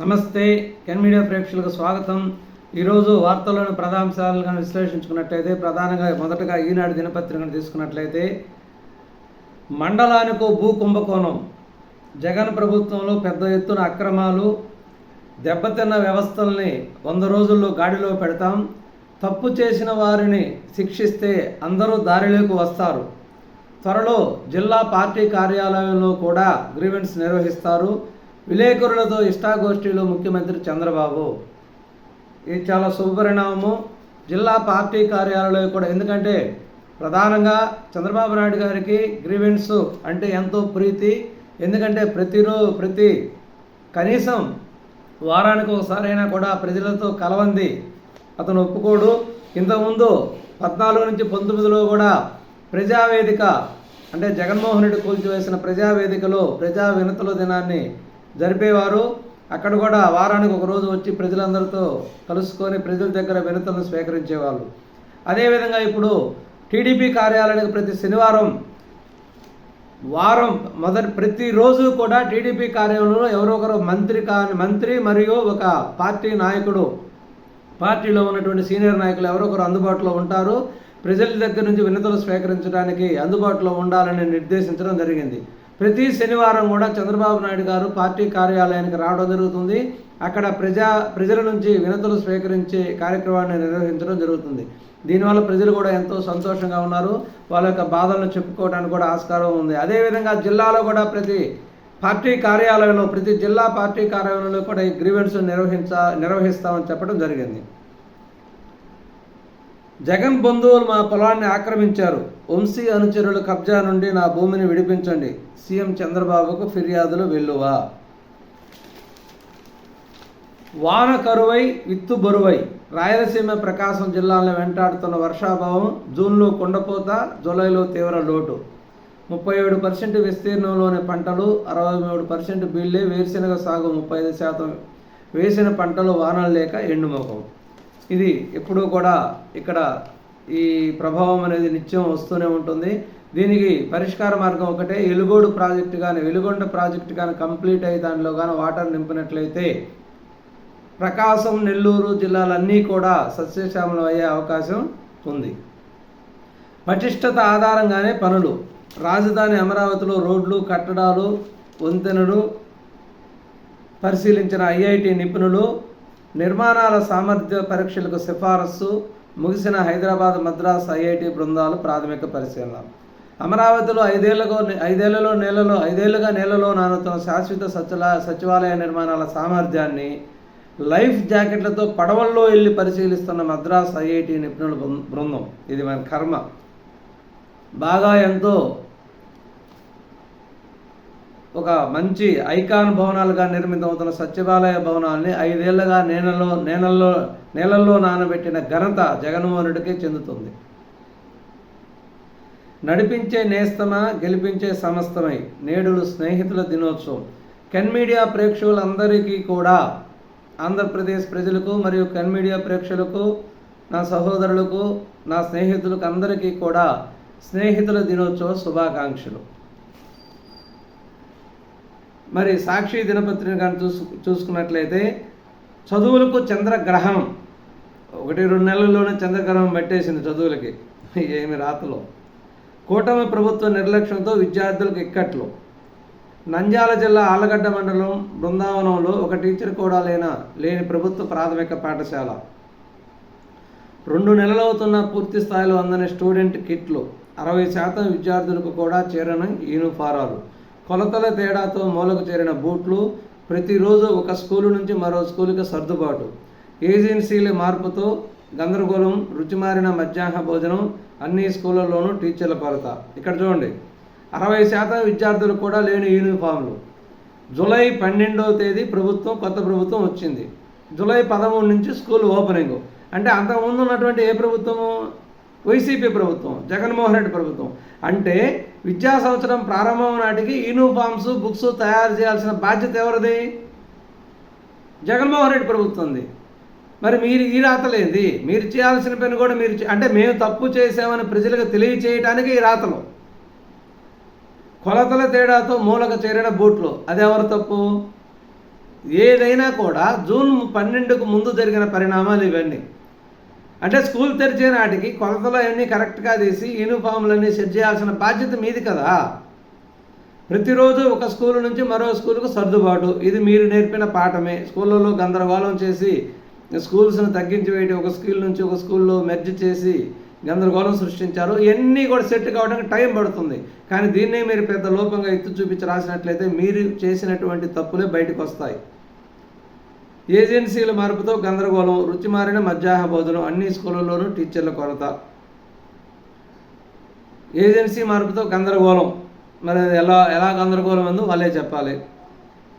నమస్తే can media ప్రేక్షకులకు స్వాగతం. ఈరోజు వార్తల్లోని ప్రధాంశాలను విశ్లేషించుకున్నట్లయితే ప్రధానంగా మొదటగా ఈనాడు దినపత్రికను తీసుకున్నట్లయితే మండలానికి భూ కుంభకోణం జగన్ ప్రభుత్వంలో పెద్ద ఎత్తున అక్రమాలు దెబ్బతిన్న వ్యవస్థల్ని వంద రోజుల్లో గాడిలో పెడతాం. తప్పు చేసిన వారిని శిక్షిస్తే అందరూ దారిలోకి వస్తారు. త్వరలో జిల్లా పార్టీ కార్యాలయంలో కూడా గ్రీవెన్స్ నిర్వహిస్తారు. విలేకరులతో ఇష్టాగోష్ఠిలో ముఖ్యమంత్రి చంద్రబాబు. ఇది చాలా శుభపరిణామము. జిల్లా పార్టీ కార్యాలయం కూడా ఎందుకంటే ప్రధానంగా చంద్రబాబు నాయుడు గారికి గ్రీవెన్స్ అంటే ఎంతో ప్రీతి. ఎందుకంటే ప్రతిరోజు ప్రతి కనీసం వారానికి ఒకసారైనా కూడా ప్రజలతో కలవంది. అతను ఒప్పుకోడు. ఇంతకుముందు పద్నాలుగు నుంచి పంతొమ్మిదిలో కూడా ప్రజావేదిక అంటే జగన్మోహన్ రెడ్డి కూల్చివేసిన ప్రజావేదికలో ప్రజా వినతుల దినాన్ని జరిపేవారు. అక్కడ కూడా వారానికి ఒక రోజు వచ్చి ప్రజలందరితో కలుసుకొని ప్రజల దగ్గర వినతులను స్వీకరించేవాళ్ళు. అదేవిధంగా ఇప్పుడు టీడీపీ కార్యాలయానికి ప్రతి శనివారం వారం మొదటి ప్రతిరోజు కూడా టీడీపీ కార్యాలయంలో ఎవరో ఒకరు మంత్రి కాని మంత్రి మరియు ఒక పార్టీ నాయకుడు పార్టీలో ఉన్నటువంటి సీనియర్ నాయకులు ఎవరో ఒకరు అందుబాటులో ఉంటారు. ప్రజల దగ్గర నుంచి వినతులు స్వీకరించడానికి అందుబాటులో ఉండాలని నిర్దేశించడం జరిగింది. ప్రతి శనివారం కూడా చంద్రబాబు నాయుడు గారు పార్టీ కార్యాలయానికి రావడం జరుగుతుంది. అక్కడ ప్రజా ప్రజల నుంచి వినతులు స్వీకరించే కార్యక్రమాన్ని నిర్వహించడం జరుగుతుంది. దీనివల్ల ప్రజలు కూడా ఎంతో సంతోషంగా ఉన్నారు. వాళ్ళ యొక్క బాధలను చెప్పుకోవడానికి కూడా ఆస్కారం ఉంది. అదేవిధంగా జిల్లాలో కూడా ప్రతి పార్టీ కార్యాలయంలో ప్రతి జిల్లా పార్టీ కార్యాలయంలో కూడా ఈ గ్రీవెన్స్ నిర్వహించ నిర్వహిస్తామని చెప్పడం జరిగింది. జగన్ బంధువులు మా పొలాన్ని ఆక్రమించారు. వంశీ అనుచరుల కబ్జా నుండి నా భూమిని విడిపించండి. సీఎం చంద్రబాబుకు ఫిర్యాదులు వెల్లువా. వాన కరువై విత్తు బరువై. రాయలసీమ ప్రకాశం జిల్లాలను వెంటాడుతున్న వర్షాభావం జూన్లో కుండపోత జూలైలో తీవ్ర లోటు. ముప్పై ఏడు పర్సెంట్ విస్తీర్ణంలోని పంటలు అరవై మూడు పర్సెంట్ బీళ్ళే వేరుశెనగ సాగు ముప్పై ఐదు శాతం వేసిన పంటలు వానలు లేక ఎండుముఖం. ఇది ఎప్పుడూ కూడా ఇక్కడ ఈ ప్రభావం అనేది నిత్యం వస్తూనే ఉంటుంది. దీనికి పరిష్కార మార్గం ఒకటే ఎలుగోడు ప్రాజెక్టు కానీ వెలుగొండ ప్రాజెక్టు కానీ కంప్లీట్ అయ్యి దానిలో కానీ వాటర్ నింపినట్లయితే ప్రకాశం నెల్లూరు జిల్లాలన్నీ కూడా సస్యశ్యామలం అయ్యే అవకాశం ఉంది. పటిష్టత ఆధారంగానే పనులు. రాజధాని అమరావతిలో రోడ్లు కట్టడాలు వంతెనలు పరిశీలించిన ఐఐటి నిపుణులు నిర్మాణాల సామర్థ్య పరీక్షలకు సిఫారసు ముగిసిన హైదరాబాద్ మద్రాస్ ఐఐటి బృందాలు ప్రాథమిక పరిశీలన. అమరావతిలో ఐదేళ్ళకు ఐదేళ్ళలో నేలలో ఐదేళ్ళుగా నేలలో నానుతున్న శాశ్వత సచిల సచివాలయ నిర్మాణాల సామర్థ్యాన్ని లైఫ్ జాకెట్లతో పడవల్లో వెళ్ళి పరిశీలిస్తున్న మద్రాస్ ఐఐటి నిపుణుల బృందం. ఇది మన కర్మ. బాగా ఎంతో ఒక మంచి ఐకాన్ భవనాలుగా నిర్మితమవుతున్న సచివాలయ భవనాల్ని ఐదేళ్ళుగా నేలలో నేలల్లో నేలల్లో నానబెట్టిన ఘనత జగన్మోహనుడికి చెందుతుంది. నడిపించే నేస్తమా గెలిపించే సమస్తమై. నేడులు స్నేహితుల దినోత్సవం. కెన్ మీడియా ప్రేక్షకులందరికీ కూడా ఆంధ్రప్రదేశ్ ప్రజలకు మరియు కెన్ మీడియా ప్రేక్షకులకు నా సహోదరులకు నా స్నేహితులకు అందరికీ కూడా స్నేహితుల దినోత్సవ శుభాకాంక్షలు. మరి సాక్షి దినపత్రిక కానీ చూసు చూసుకున్నట్లయితే చదువులకు చంద్రగ్రహం ఒకటి రెండు నెలల్లోనే చంద్రగ్రహం పెట్టేసింది చదువులకి. ఏమి రాతలో. కూటమి ప్రభుత్వ నిర్లక్ష్యంతో విద్యార్థులకు ఇక్కట్లు. నంద్యాల జిల్లా ఆలగడ్డ మండలం బృందావనంలో ఒక టీచర్ కూడా లేన లేని ప్రభుత్వ ప్రాథమిక పాఠశాల. రెండు నెలలవుతున్న పూర్తి స్థాయిలో అందని స్టూడెంట్ కిట్లు. అరవై శాతం విద్యార్థులకు కూడా చేరని యూనిఫారాలు. కొలతల తేడాతో మూలకు చేరిన బూట్లు ప్రతిరోజు ఒక స్కూలు నుంచి మరో స్కూలుకి సర్దుబాటు. ఏజెన్సీల మార్పుతో గందరగోళం రుచిమారిన మధ్యాహ్న భోజనం అన్ని స్కూళ్ళలోనూ టీచర్ల కొరత. ఇక్కడ చూడండి. అరవై శాతం విద్యార్థులు కూడా లేని యూనిఫామ్లు. జూలై పన్నెండవ తేదీ ప్రభుత్వం కొత్త ప్రభుత్వం వచ్చింది. జూలై పదమూడు నుంచి స్కూల్ ఓపెనింగ్. అంటే అంతకుముందు ఉన్నటువంటి ఏ ప్రభుత్వము? వైసీపీ ప్రభుత్వం జగన్మోహన్ రెడ్డి ప్రభుత్వం. అంటే విద్యా సంవత్సరం ప్రారంభం నాటికి యూనిఫామ్స్ బుక్స్ తయారు చేయాల్సిన బాధ్యత ఎవరిది? జగన్మోహన్ రెడ్డి ప్రభుత్వంది. మరి మీరు ఈ రాతలేంది మీరు చేయాల్సిన పని కూడా మీరు చే- అంటే మేము తప్పు చేసామని ప్రజలకు తెలియచేయటానికి ఈ రాతలు. కొలతల తేడాతో మూలక చేరిన బూట్లు అది ఎవరు తప్పు? ఏదైనా కూడా జూన్ పన్నెండుకు ముందు జరిగిన పరిణామాలు ఇవన్నీ. అంటే స్కూల్ తెరిచే నాటికి కొలతలు అన్నీ కరెక్ట్గా తీసి యూనిఫామ్లన్నీ సెట్ చేయాల్సిన బాధ్యత మీది కదా. ప్రతిరోజు ఒక స్కూల్ నుంచి మరో స్కూల్కు సర్దుబాటు. ఇది మీరు నేర్పిన పాఠమే. స్కూళ్ళలో గందరగోళం చేసి స్కూల్స్ని తగ్గించి వేయడం ఒక స్కూల్ నుంచి ఒక స్కూల్లో మెర్జ్ చేసి గందరగోళం సృష్టించారు. ఇవన్నీ కూడా సెట్ కావడానికి టైం పడుతుంది. కానీ దీన్నే మీరు పెద్ద లోపంగా ఎత్తు చూపించి రాసినట్లయితే మీరు చేసినటువంటి తప్పులే బయటకు వస్తాయి. ఏజెన్సీల మార్పుతో గందరగోళం రుచి మారిన మధ్యాహ్న భోజనం అన్ని స్కూళ్ళలోనూ టీచర్ల కొరత. ఏజెన్సీ మార్పుతో గందరగోళం. మరి ఎలా ఎలా గందరగోళం ఉందో వాళ్ళే చెప్పాలి.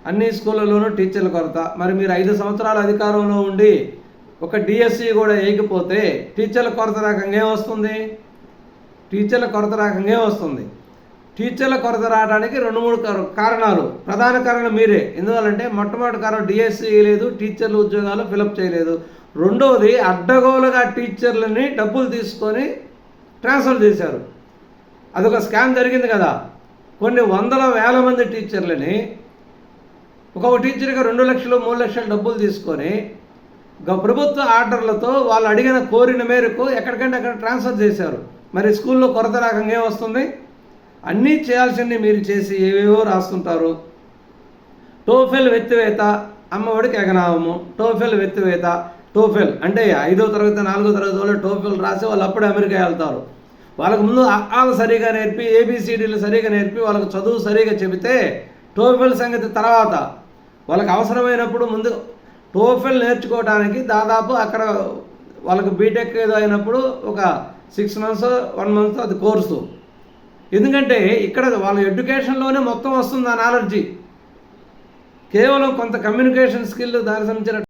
అన్ని స్కూళ్ళలోనూ టీచర్ల కొరత. మరి మీరు ఐదు సంవత్సరాల అధికారంలో ఉండి ఒక డిఎస్సి కూడా వేయకపోతే టీచర్ల కొరత రకంగా వస్తుంది? టీచర్ల కొరత రకంగా వస్తుంది? టీచర్ల కొరత రావడానికి రెండు మూడు కార- కారణాలు. ప్రధాన కారణం మీరే. ఎందువల్లంటే మొట్టమొదటి కారణం డిఎస్సి లేదు టీచర్ల ఉద్యోగాలు ఫిలప్ చేయలేదు. రెండవది అడ్డగోలుగా టీచర్లని డబ్బులు తీసుకొని ట్రాన్స్ఫర్ చేశారు. అదొక స్కామ్ జరిగింది కదా. కొన్ని వందల వేల మంది టీచర్లని ఒక్కొక్క టీచర్గా రెండు లక్షలు మూడు లక్షలు డబ్బులు తీసుకొని ప్రభుత్వ ఆర్డర్లతో వాళ్ళు అడిగిన కోరిన మేరకు ఎక్కడికంటే అక్కడ ట్రాన్స్ఫర్ చేశారు. మరి స్కూల్లో కొరత రకంగా ఏమొస్తుంది అన్నీ చేయాల్సింది మీరు చేసి ఏవేవో రాస్తుంటారు. టోఫెల్ వెత్తివేత అమ్మఒడికి ఎగనామము టోఫెల్ వెత్తివేత టోఫెల్ అంటే ఐదో తరగతి నాలుగో తరగతి వాళ్ళు టోఫెల్ రాసి వాళ్ళు అప్పుడే అమెరికా వెళ్తారు. వాళ్ళకు ముందు ఆలు సరిగా నేర్పి ఏబిసిడీలు సరిగా నేర్పి వాళ్ళకు చదువు సరిగా చెబితే టోఫెల్ సంగతి తర్వాత. వాళ్ళకి అవసరమైనప్పుడు ముందు టోఫెల్ నేర్చుకోవడానికి దాదాపు అక్కడ వాళ్ళకు బీటెక్ ఏదో అయినప్పుడు ఒక సిక్స్ మంత్స్ వన్ మంత్ అది కోర్సు. ఎందుకంటే ఇక్కడ వాళ్ళ ఎడ్యుకేషన్లోనే మొత్తం వస్తుంది ఆ నాలెడ్జి కేవలం కొంత కమ్యూనికేషన్ స్కిల్ దానికి సంబంధించిన